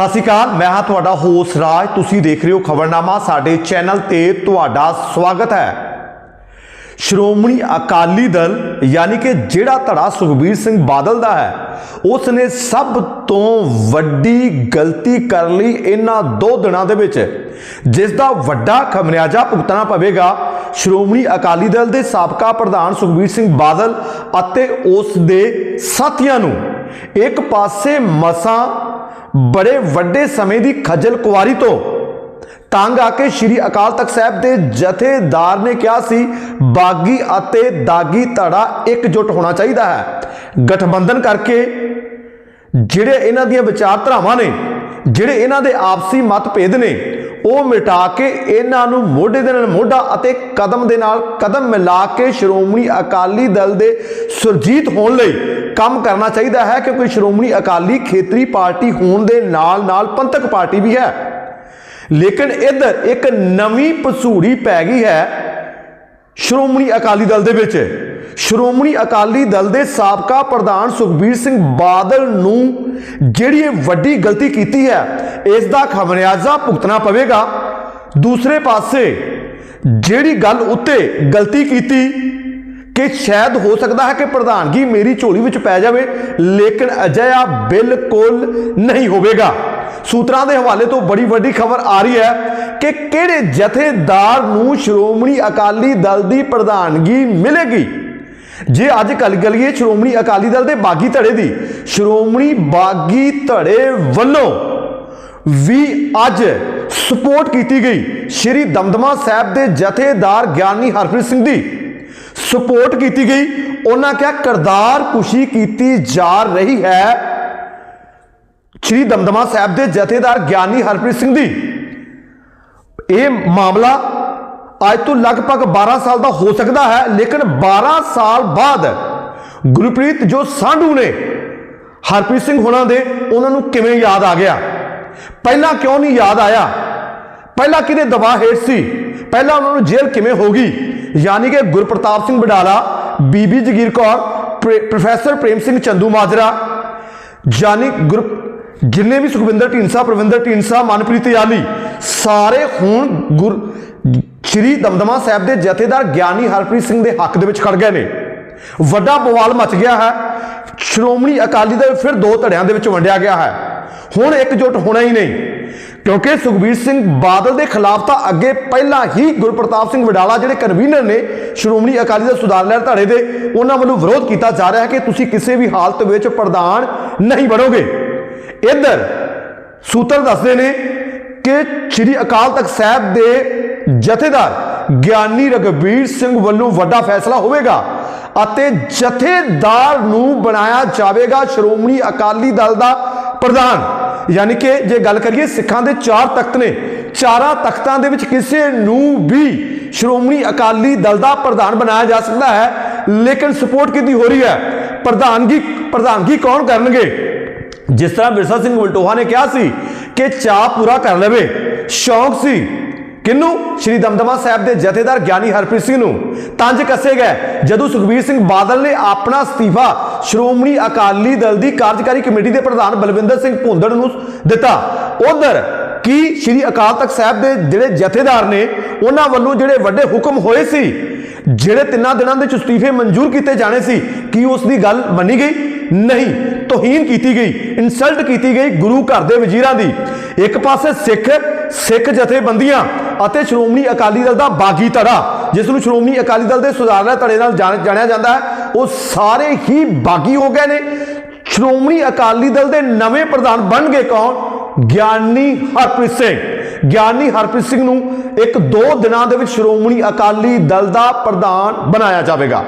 ਸਤਿ ਸ਼੍ਰੀ ਅਕਾਲ, ਮੈਂ ਹਾਂ ਤੁਹਾਡਾ ਹੋਸ ਰਾਜ। ਤੁਸੀਂ ਦੇਖ ਰਹੇ ਹੋ ਖਬਰਨਾਮਾ, ਸਾਡੇ ਚੈਨਲ ਤੇ ਤੁਹਾਡਾ ਸਵਾਗਤ ਹੈ। ਸ਼੍ਰੋਮਣੀ ਅਕਾਲੀ ਦਲ, ਯਾਨੀ ਕਿ ਜਿਹੜਾ ਧੜਾ ਸੁਖਬੀਰ ਸਿੰਘ ਬਾਦਲ ਦਾ ਹੈ ਉਸ ਨੇ ਸਭ ਤੋਂ ਵੱਡੀ ਗਲਤੀ ਕਰ ਲਈ ਇਹਨਾਂ ਦੋ ਦਿਨਾਂ ਦੇ ਵਿੱਚ। ਜਿਸ ਦਾ ਵੱਡਾ ਖਮਿਆਜਾ ਭੁਗਤਣਾ ਪਵੇਗਾ, ਸ਼੍ਰੋਮਣੀ ਅਕਾਲੀ ਦਲ ਦੇ ਸਾਬਕਾ ਪ੍ਰਧਾਨ ਸੁਖਬੀਰ ਸਿੰਘ ਬਾਦਲ ਅਤੇ ਉਸ ਦੇ ਸਾਥੀਆਂ ਨੂੰ। ਇੱਕ ਪਾਸੇ ਮਸਾਂ ਬੜੇ ਵੱਡੇ ਸਮੇਂ ਦੀ ਖੱਜਲ ਕੁਆਰੀ ਤੋਂ ਤੰਗ ਆ ਕੇ ਸ਼੍ਰੀ ਅਕਾਲ ਤਖਤ ਸਾਹਿਬ ਦੇ ਜਥੇਦਾਰ ਨੇ ਕਿਹਾ ਸੀ, ਬਾਗੀ ਅਤੇ ਦਾਗੀ ਧੜਾ ਇਕਜੁੱਟ ਹੋਣਾ ਚਾਹੀਦਾ ਹੈ। ਗਠਬੰਧਨ ਕਰਕੇ ਜਿਹੜੇ ਇਹਨਾਂ ਦੀਆਂ ਵਿਚਾਰਧਾਰਾਵਾਂ ਨੇ, ਜਿਹੜੇ ਇਹਨਾਂ ਦੇ ਆਪਸੀ ਮਤਭੇਦ ਨੇ ਉਹ ਮਿਟਾ ਕੇ ਇਹਨਾਂ ਨੂੰ ਮੋਢੇ ਦੇ ਨਾਲ ਮੋਢਾ ਅਤੇ ਕਦਮ ਦੇ ਨਾਲ ਕਦਮ ਮਿਲਾ ਕੇ ਸ਼੍ਰੋਮਣੀ ਅਕਾਲੀ ਦਲ ਦੇ ਸੁਰਜੀਤ ਹੋਣ ਲਈ ਕੰਮ ਕਰਨਾ ਚਾਹੀਦਾ ਹੈ, ਕਿਉਂਕਿ ਸ਼੍ਰੋਮਣੀ ਅਕਾਲੀ ਖੇਤਰੀ ਪਾਰਟੀ ਹੋਣ ਦੇ ਨਾਲ ਨਾਲ ਪੰਥਕ ਪਾਰਟੀ ਵੀ ਹੈ। ਲੇਕਿਨ ਇੱਧਰ ਇੱਕ ਨਵੀਂ ਪਸੂੜੀ ਪੈ ਗਈ ਹੈ ਸ਼੍ਰੋਮਣੀ ਅਕਾਲੀ ਦਲ ਦੇ ਵਿੱਚ। ਸ਼੍ਰੋਮਣੀ ਅਕਾਲੀ ਦਲ ਦੇ ਸਾਬਕਾ ਪ੍ਰਧਾਨ ਸੁਖਬੀਰ ਸਿੰਘ ਬਾਦਲ ਨੂੰ ਜਿਹੜੀ ਇਹ ਵੱਡੀ ਗਲਤੀ ਕੀਤੀ ਹੈ, ਇਸ ਦਾ ਖਮਿਆਜ਼ਾ ਭੁਗਤਣਾ ਪਵੇਗਾ। ਦੂਸਰੇ ਪਾਸੇ, ਜਿਹੜੀ ਗੱਲ ਉੱਤੇ ਗਲਤੀ ਕੀਤੀ ਕਿ ਸ਼ਾਇਦ ਹੋ ਸਕਦਾ ਹੈ ਕਿ ਪ੍ਰਧਾਨਗੀ ਮੇਰੀ ਝੋਲੀ ਵਿੱਚ ਪੈ ਜਾਵੇ, ਲੇਕਿਨ ਅਜਿਹਾ ਬਿਲਕੁਲ ਨਹੀਂ ਹੋਵੇਗਾ। ਸੂਤਰਾਂ ਦੇ ਹਵਾਲੇ ਤੋਂ ਬੜੀ ਵੱਡੀ ਖਬਰ ਆ ਰਹੀ ਹੈ ਕਿ ਕਿਹੜੇ ਜਥੇਦਾਰ ਨੂੰ ਸ਼੍ਰੋਮਣੀ ਅਕਾਲੀ ਦਲ ਦੀ ਪ੍ਰਧਾਨਗੀ ਮਿਲੇਗੀ? ਜੇ ਅੱਜ ਕੱਲ ਕਰੀਏ ਸ਼੍ਰੋਮਣੀ ਅਕਾਲੀ ਦਲ ਦੇ ਬਾਗੀ ਧੜੇ ਦੀ, ਸ਼੍ਰੋਮਣੀ ਬਾਗੀ ਧੜੇ ਵੱਲੋਂ ਵੀ ਅੱਜ ਸਪੋਰਟ ਕੀਤੀ ਗਈ। ਸ਼੍ਰੀ ਦਮਦਮਾ ਸਾਹਿਬ ਦੇ ਜਥੇਦਾਰ ਗਿਆਨੀ ਹਰਪ੍ਰੀਤ ਸਿੰਘ ਦੀ ਸਪੋਰਟ ਕੀਤੀ ਗਈ। ਉਹਨਾਂ ਕਿਹਾ, ਕਰਦਾਰ ਕੁਸ਼ੀ ਕੀਤੀ ਜਾ ਰਹੀ ਹੈ। ਸ਼੍ਰੀ ਦਮਦਮਾ ਸਾਹਿਬ ਦੇ ਜਥੇਦਾਰ ਗਿਆਨੀ ਹਰਪ੍ਰੀਤ ਸਿੰਘ ਦੀ। ਇਹ ਮਾਮਲਾ ਅੱਜ ਤੋਂ ਲਗਭਗ 12 ਸਾਲ ਦਾ ਹੋ ਸਕਦਾ ਹੈ, ਲੇਕਿਨ 12 ਸਾਲ ਬਾਅਦ ਗੁਰਪ੍ਰੀਤ ਜੋ ਸਾਂਢੂ ਨੇ, ਹਰਪ੍ਰੀਤ ਸਿੰਘ ਹੋਣਾ ਦੇ, ਉਹਨਾਂ ਨੂੰ ਕਿਵੇਂ ਯਾਦ ਆ ਗਿਆ? ਪਹਿਲਾਂ ਕਿਉਂ ਨਹੀਂ ਯਾਦ ਆਇਆ? ਪਹਿਲਾਂ ਕਿਹਦੇ ਦਬਾਅ ਹੇਠ ਸੀ? ਪਹਿਲਾਂ ਉਹਨਾਂ ਨੂੰ ਜੇਲ੍ਹ ਕਿਵੇਂ ਹੋ ਗਈ? ਯਾਨੀ ਕਿ ਗੁਰਪ੍ਰਤਾਪ ਸਿੰਘ ਬਡਾਲਾ ਬੀਬੀ ਜਗੀਰ ਕੌਰ, ਪ੍ਰੇ- ਪ੍ਰੋਫੈਸਰ ਪ੍ਰੇਮ ਸਿੰਘ ਚੰਦੂ ਮਾਜਰਾ, ਯਾਨੀ ਗੁਰ, ਜਿੰਨੇ ਵੀ ਸੁਖਵਿੰਦਰ ਢੀਂਸਾ ਪ੍ਰਵਿੰਦਰ ਢੀਂਸਾ ਮਨਪ੍ਰੀਤ ਯਾਲੀ, ਸਾਰੇ ਹੁਣ ਗੁਰ ਸ਼੍ਰੀ ਦਮਦਮਾ ਸਾਹਿਬ ਦੇ ਜਥੇਦਾਰ ਗਿਆਨੀ ਹਰਪ੍ਰੀਤ ਸਿੰਘ ਦੇ ਹੱਕ ਦੇ ਵਿੱਚ ਖੜ ਗਏ ਨੇ। ਵੱਡਾ ਬਵਾਲ ਮਚ ਗਿਆ ਹੈ। ਸ਼੍ਰੋਮਣੀ ਅਕਾਲੀ ਦਲ ਫਿਰ ਦੋ ਧੜਿਆਂ ਦੇ ਵਿੱਚ ਵੰਡਿਆ ਗਿਆ ਹੈ। ਹੁਣ ਇਕਜੁੱਟ ਹੋਣਾ ਹੀ ਨਹੀਂ। ਕਿਉਂਕਿ ਸੁਖਬੀਰ ਸਿੰਘ ਬਾਦਲ ਦੇ ਖਿਲਾਫ ਤਾਂ ਅੱਗੇ ਪਹਿਲਾਂ ਹੀ ਗੁਰਪ੍ਰਤਾਪ ਸਿੰਘ ਵਡਾਲਾ ਜਿਹੜੇ ਕਨਵੀਨਰ ਨੇ ਸ਼੍ਰੋਮਣੀ ਅਕਾਲੀ ਦਲ ਸੁਧਾਰ ਲਹਿਰ ਧੜੇ ਦੇ, ਉਹਨਾਂ ਵੱਲੋਂ ਵਿਰੋਧ ਕੀਤਾ ਜਾ ਰਿਹਾ ਹੈ ਕਿ ਤੁਸੀਂ ਕਿਸੇ ਵੀ ਹਾਲਤ ਵਿੱਚ ਪ੍ਰਧਾਨ ਨਹੀਂ ਬਣੋਗੇ। ਇੱਧਰ ਸੂਤਰ ਦੱਸਦੇ ਨੇ ਕਿ ਸ੍ਰੀ ਅਕਾਲ ਤਖਤ ਸਾਹਿਬ ਦੇ ਜਥੇਦਾਰ ਗਿਆਨੀ ਰਗਵੀਰ ਸਿੰਘ ਵੱਲੋਂ ਵੱਡਾ ਫੈਸਲਾ ਹੋਵੇਗਾ ਅਤੇ ਜਥੇਦਾਰ ਨੂੰ ਬਣਾਇਆ ਜਾਵੇਗਾ ਸ਼੍ਰੋਮਣੀ ਅਕਾਲੀ ਦਲ ਦਾ ਪ੍ਰਧਾਨ। ਯਾਨੀ ਕਿ ਜੇ ਗੱਲ ਕਰੀਏ ਸਿੱਖਾਂ ਦੇ ਚਾਰ ਤਖਤ ਨੇ, ਚਾਰਾਂ ਤਖਤਾਂ ਦੇ ਵਿੱਚ ਕਿਸੇ ਨੂੰ ਵੀ ਸ਼੍ਰੋਮਣੀ ਅਕਾਲੀ ਦਲ ਦਾ ਪ੍ਰਧਾਨ ਬਣਾਇਆ ਜਾ ਸਕਦਾ ਹੈ, ਲੇਕਿਨ ਸਪੋਰਟ ਕਿਹਦੀ ਹੋ ਰਹੀ ਹੈ? ਪ੍ਰਧਾਨਗੀ ਪ੍ਰਧਾਨਗੀ ਕੌਣ ਕਰਨਗੇ? ਜਿਸ ਤਰ੍ਹਾਂ ਬਿਰਸਾ ਸਿੰਘ ਵਲਟੋਹਾ ਨੇ ਕਿਹਾ ਸੀ ਕਿ ਚਾਹ ਪੂਰਾ ਕਰ ਲਵੇ, ਸ਼ੌਂਕ ਸੀ ਕਿਨੂੰ? ਸ਼੍ਰੀ ਦਮਦਮਾ ਸਾਹਿਬ ਦੇ ਜਥੇਦਾਰ ਗਿਆਨੀ ਹਰਪ੍ਰੀਤ ਸਿੰਘ ਨੂੰ। ਤੰਜ ਕੱਸੇ ਗਏ। ਜਦੋਂ ਸੁਖਬੀਰ ਸਿੰਘ ਬਾਦਲ ਨੇ ਆਪਣਾ ਅਸਤੀਫਾ ਸ਼੍ਰੋਮਣੀ ਅਕਾਲੀ ਦਲ ਦੀ ਕਾਰਜਕਾਰੀ ਕਮੇਟੀ ਦੇ ਪ੍ਰਧਾਨ ਬਲਵਿੰਦਰ ਸਿੰਘ ਭੁੰਦੜ ਨੂੰ ਦਿੱਤਾ। ਉਧਰ ਕੀ ਸ਼੍ਰੀ ਅਕਾਲ ਤਖਤ ਸਾਹਿਬ ਦੇ ਜਿਹੜੇ ਜਥੇਦਾਰ ਨੇ, ਉਹਨਾਂ ਵੱਲੋਂ ਜਿਹੜੇ ਵੱਡੇ ਹੁਕਮ ਹੋਏ ਸੀ, ਜਿਹੜੇ ਤਿੰਨਾਂ ਦਿਨਾਂ ਦੇ ਵਿੱਚ ਅਸਤੀਫੇ ਮਨਜ਼ੂਰ ਕੀਤੇ ਜਾਣੇ ਸੀ, ਕੀ ਉਸ ਦੀ ਗੱਲ ਮੰਨੀ ਗਈ? ਨਹੀਂ। ਤੋਹੀਨ ਕੀਤੀ ਗਈ ਇਨਸਲਟ ਕੀਤੀ ਗਈ ਗੁਰੂ ਘਰ ਦੇ ਵਜ਼ੀਰਾਂ ਦੀ। ਇੱਕ ਪਾਸੇ ਸਿੱਖ ਸਿੱਖ ਜਥੇਬੰਦੀਆਂ ਅਤੇ ਸ਼੍ਰੋਮਣੀ ਅਕਾਲੀ ਦਲ ਦਾ ਬਾਗੀ ਧੜਾ, ਜਿਸ ਨੂੰ ਸ਼੍ਰੋਮਣੀ ਅਕਾਲੀ ਦਲ ਦੇ ਸੁਧਾਰਨਾ ਧੜੇ ਨਾਲ ਜਾਣ- ਜਾਣਿਆ ਜਾਂਦਾ ਹੈ, ਉਹ ਸਾਰੇ ਹੀ ਬਾਗੀ ਹੋ ਗਏ ਨੇ। ਸ਼੍ਰੋਮਣੀ ਅਕਾਲੀ ਦਲ ਦੇ ਨਵੇਂ ਪ੍ਰਧਾਨ ਬਣ ਗਏ ਕੌਣ? ਗਿਆਨੀ ਹਰਪ੍ਰੀਤ ਸਿੰਘ। ਗਿਆਨੀ ਹਰਪ੍ਰੀਤ ਸਿੰਘ ਨੂੰ ਇੱਕ ਦੋ ਦਿਨਾਂ ਦੇ ਵਿੱਚ ਸ਼੍ਰੋਮਣੀ ਅਕਾਲੀ ਦਲ ਦਾ ਪ੍ਰਧਾਨ ਬਣਾਇਆ ਜਾਵੇਗਾ।